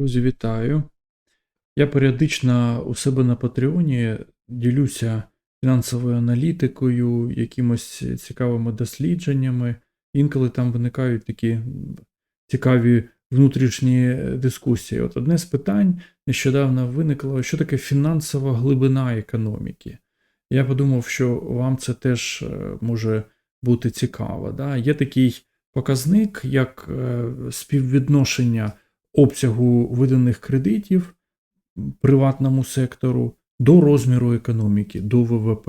Друзі, вітаю. Я періодично у себе на Патреоні ділюся фінансовою аналітикою, якимось цікавими дослідженнями. Інколи там виникають такі цікаві внутрішні дискусії. От одне з питань нещодавно виникло, що таке фінансова глибина економіки. Я подумав, що вам це теж е, може бути цікаво. Да? Є такий показник, як е, співвідношення обсягу виданих кредитів приватному сектору до розміру економіки, до ВВП.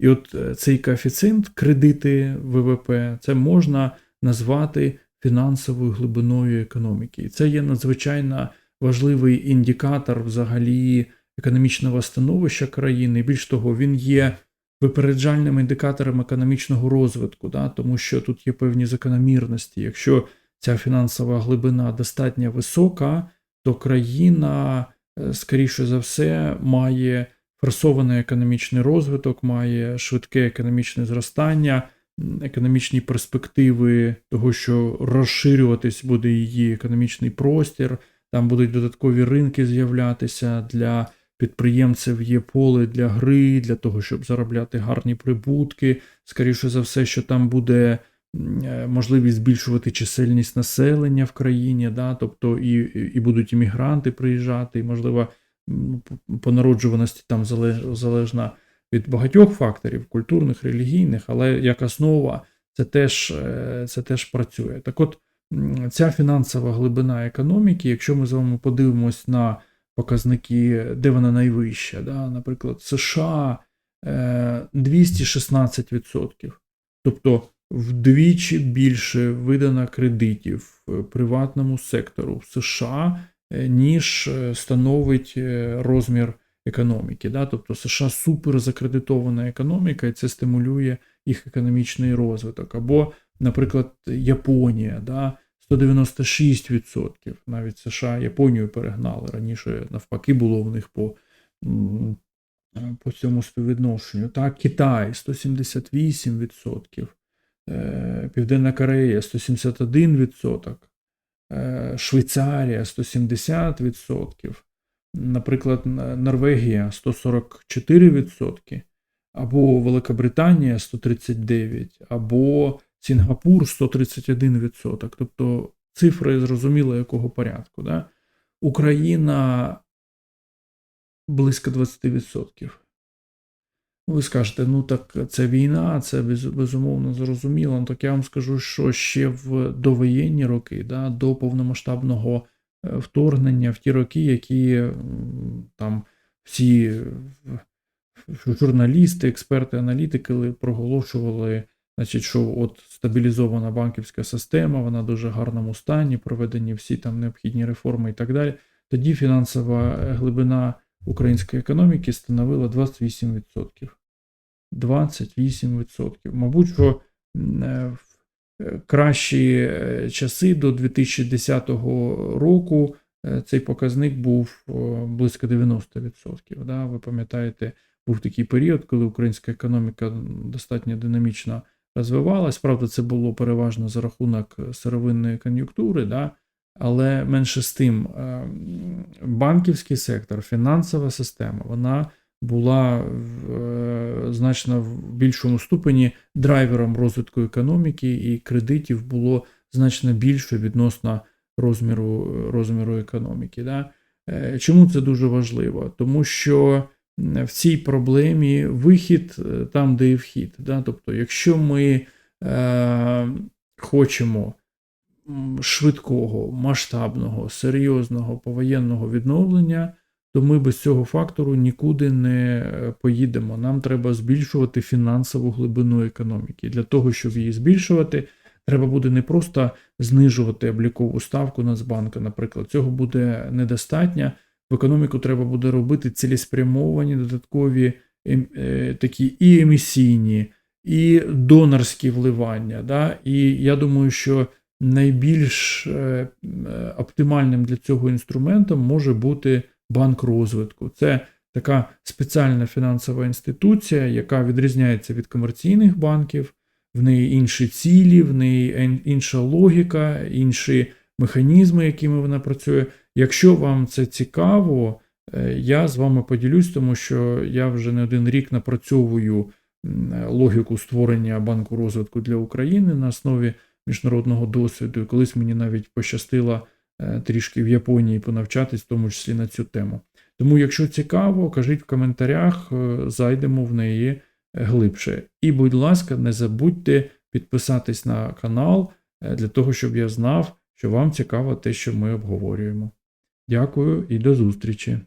І от е, цей коефіцієнт кредити ВВП це можна назвати фінансовою глибиною економіки. І це є надзвичайно важливий індикатор взагалі економічного становища країни. Більш того, він є випереджальним індикатором економічного розвитку, да, тому що тут є певні закономірності. Якщо ця фінансова глибина достатньо висока, то країна, е, скоріше за все, має форсований економічний розвиток, має швидке економічне зростання, економічні перспективи того, що розширюватись буде її економічний простір, там будуть додаткові ринки з'являтися для підприємців є поле для гри, для того, щоб заробляти гарні прибутки. Скоріше за все, що там буде можливість збільшувати чисельність населення в країні, да, тобто і, і будуть іммігранти приїжджати, і, можливо, м, по- народжуваності там залеж- залежна від багатьох факторів, культурних, релігійних, але як основа це теж, е, це теж працює. Так от, ця фінансова глибина економіки, якщо ми з вами подивимось на показники, де вона найвища, да? наприклад, США е, 216%. Тобто вдвічі більше видано кредитів приватному сектору в США, е, ніж е, становить е, розмір економіки. Да? Тобто США супер закредитована економіка, і це стимулює їх економічний розвиток. Або, наприклад, Японія. Да? 196%. Навіть США Японію перегнали. Раніше навпаки було в них по, по цьому співвідношенню. Так, Китай 178%, е, Південна Корея 171%, е, Швейцарія 170%, наприклад, Норвегія 144%, або Великобританія 139%, або Сінгапур 131%. Тобто цифри зрозуміло якого порядку. Да? Україна близько 20%. Ви скажете, ну так це війна, це без, безумовно зрозуміло. Ну, так я вам скажу, що ще в довоєнні роки, да, до повномасштабного е, вторгнення, в ті роки, які там всі е, журналісти, експерти, аналітики проголошували, значить, що от стабілізована банківська система, вона в дуже гарному стані, проведені всі там необхідні реформи і так далі. Тоді фінансова е, глибина української економіки становила 28%. 28%. Мабуть, що е, в е, кращі е, часи до 2010 року цей показник був близько 90%. Да? Ви пам'ятаєте, був такий період, коли українська економіка достатньо динамічно розвивалась. Правда, це було переважно за рахунок сировинної кон'юнктури, да? Але менше з тим, е, банківський сектор, фінансова система, вона була в е, значно в більшому ступені драйвером розвитку економіки, і кредитів було значно більше відносно розміру, розміру економіки. Да? Е, Чому це дуже важливо? Тому що в цій проблемі вихід там, де і вхід. Да? Тобто, якщо ми е, хочемо швидкого, масштабного, серйозного повоєнного відновлення, то ми без цього фактору нікуди не е, поїдемо. Нам треба збільшувати фінансову глибину економіки. Для того, щоб її збільшувати, треба буде не просто знижувати облікову ставку Нацбанка, наприклад, цього буде недостатньо. В економіку треба буде робити цілеспрямовані додаткові ем- е, такі і емісійні, і донорські вливання. Да? І я думаю, що найбільш е, е, оптимальним для цього інструментом може бути банк розвитку. Це така спеціальна фінансова інституція, яка відрізняється від комерційних банків, в неї інші цілі, в неї інша логіка, інші механізми, якими вона працює. Якщо вам це цікаво, е, я з вами поділюсь, тому що я вже не один рік напрацьовую логіку створення банку розвитку для України на основі міжнародного досвіду. І колись мені навіть пощастило е, трішки в Японії понавчатись, в тому числі на цю тему. Тому, якщо цікаво, кажіть в коментарях, е, зайдемо в неї е, глибше. І, будь ласка, не забудьте підписатись на канал для того, щоб я знав, що вам цікаво те, що ми обговорюємо. Дякую і до зустрічі!